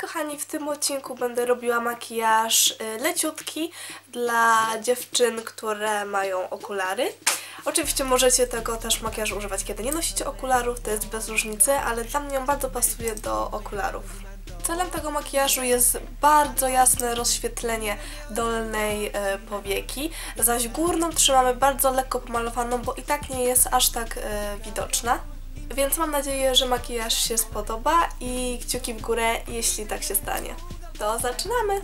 kochani, w tym odcinku będę robiła makijaż y, leciutki dla dziewczyn, które mają okulary. Oczywiście możecie tego też makijażu używać, kiedy nie nosicie okularów, to jest bez różnicy, ale dla mnie on bardzo pasuje do okularów. Celem tego makijażu jest bardzo jasne rozświetlenie dolnej e, powieki, zaś górną trzymamy bardzo lekko pomalowaną, bo i tak nie jest aż tak e, widoczna. Więc mam nadzieję, że makijaż się spodoba i kciuki w górę, jeśli tak się stanie. To zaczynamy!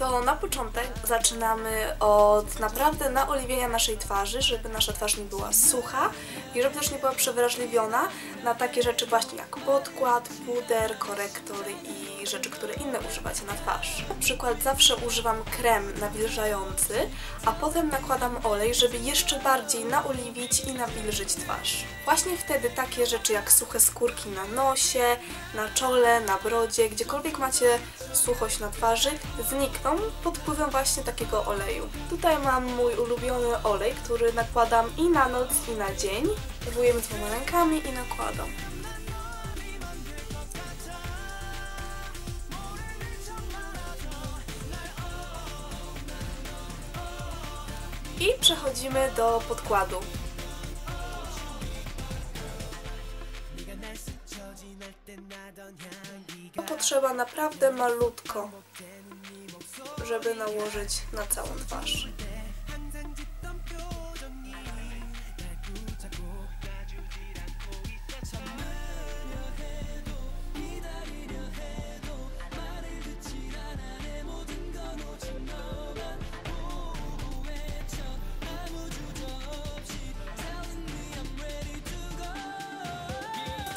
To na początek zaczynamy od naprawdę naoliwienia naszej twarzy, żeby nasza twarz nie była sucha i żeby też nie była przewrażliwiona na takie rzeczy właśnie jak podkład, puder, korektor i rzeczy, które inne używacie na twarz. Na przykład zawsze używam krem nawilżający, a potem nakładam olej, żeby jeszcze bardziej naoliwić i nawilżyć twarz. Właśnie wtedy takie rzeczy jak suche skórki na nosie, na czole, na brodzie, gdziekolwiek macie suchość na twarzy, znikną pod wpływem właśnie takiego oleju. Tutaj mam mój ulubiony olej, który nakładam i na noc, i na dzień. Próbujemy dwoma rękami i nakładam. I przechodzimy do podkładu. Potrzeba naprawdę malutko, żeby nałożyć na całą twarz.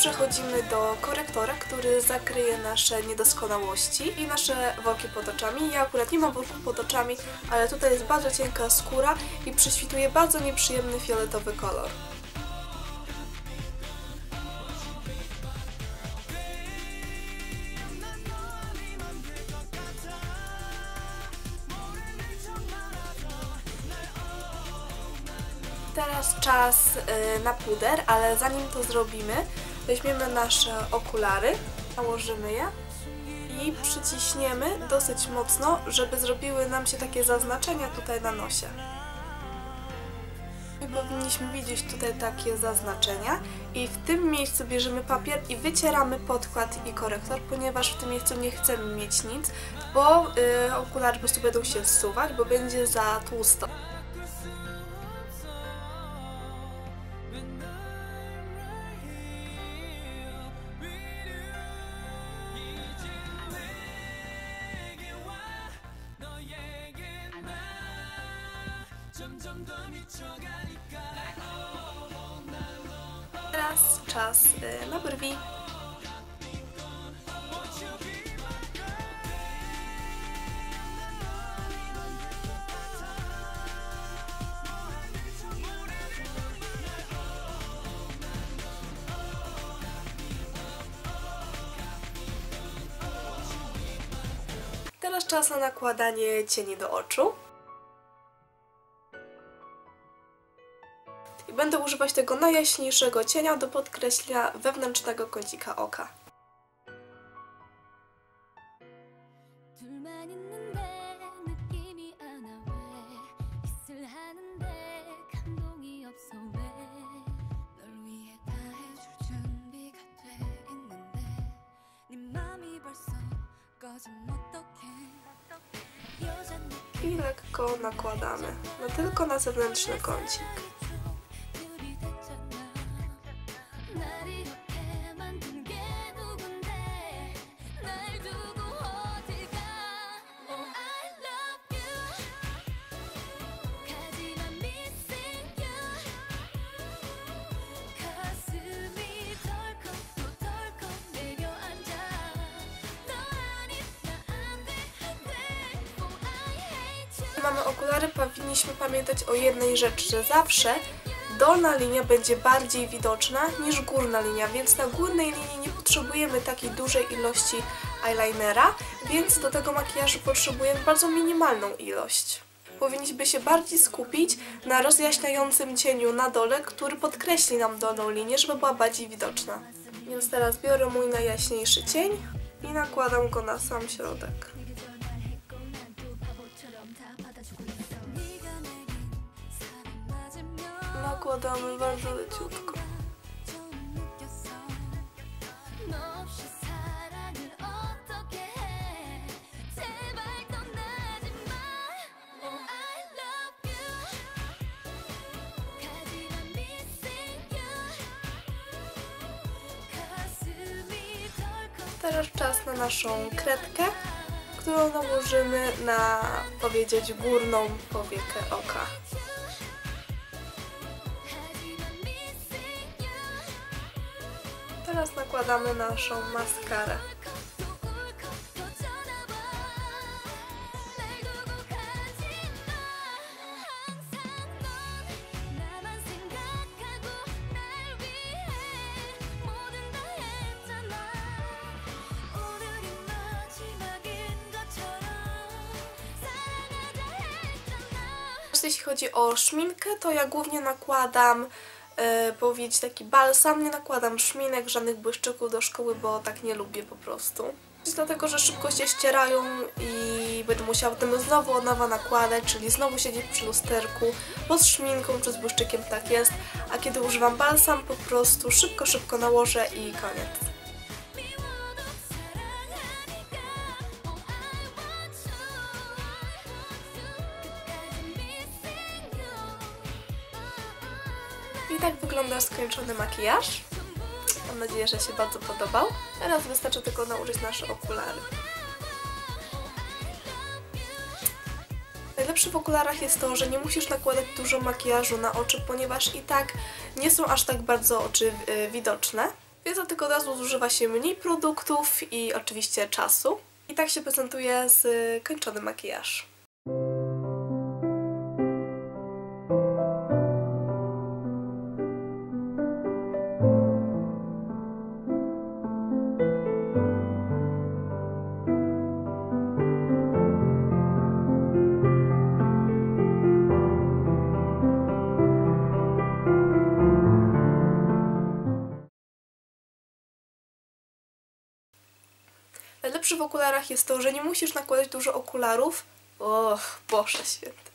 Przechodzimy do korektora, który zakryje nasze niedoskonałości i nasze worki pod oczami. Ja akurat nie mam worków pod oczami, ale tutaj jest bardzo cienka skóra i prześwituje bardzo nieprzyjemny fioletowy kolor. Teraz czas y, na puder, ale zanim to zrobimy, weźmiemy nasze okulary, nałożymy je i przyciśniemy dosyć mocno, żeby zrobiły nam się takie zaznaczenia tutaj na nosie. I powinniśmy widzieć tutaj takie zaznaczenia i w tym miejscu bierzemy papier i wycieramy podkład i korektor, ponieważ w tym miejscu nie chcemy mieć nic, bo y, okulary po prostu będą się zsuwać, bo będzie za tłusto. Teraz czas y, na brwi. Teraz czas na nakładanie cieni do oczu. i będę używać tego najjaśniejszego cienia do podkreślenia wewnętrznego kącika oka. I lekko nakładamy, no tylko na zewnętrzny kącik. Mamy okulary, powinniśmy pamiętać o jednej rzeczy, że zawsze dolna linia będzie bardziej widoczna niż górna linia, więc na górnej linii nie potrzebujemy takiej dużej ilości eyelinera, więc do tego makijażu potrzebujemy bardzo minimalną ilość. Powinniśmy się bardziej skupić na rozjaśniającym cieniu na dole, który podkreśli nam dolną linię, żeby była bardziej widoczna. Więc teraz biorę mój najjaśniejszy cień i nakładam go na sam środek. bardzo leciutko. Teraz czas na naszą kredkę, którą nałożymy na, powiedzieć, górną powiekę oka. teraz nakładamy naszą maskarę. jeśli chodzi o szminkę, to ja głównie nakładam e, powiedzieć, taki balsam. Nie nakładam szminek, żadnych błyszczyków do szkoły, bo tak nie lubię po prostu. Dlatego, że szybko się ścierają i będę musiała potem znowu od nowa nakładać, czyli znowu siedzieć przy lusterku, bo z szminką czy z błyszczykiem tak jest. A kiedy używam balsam, po prostu szybko, szybko nałożę i koniec. I tak wygląda skończony makijaż. Mam nadzieję, że się bardzo podobał. Teraz wystarczy tylko nałożyć nasze okulary. Najlepsze w okularach jest to, że nie musisz nakładać dużo makijażu na oczy, ponieważ i tak nie są aż tak bardzo oczy y, widoczne. Więc dlatego od razu zużywa się mniej produktów i oczywiście czasu. I tak się prezentuje skończony makijaż. Najlepsze w okularach jest to, że nie musisz nakładać dużo okularów. Och, Boże święty.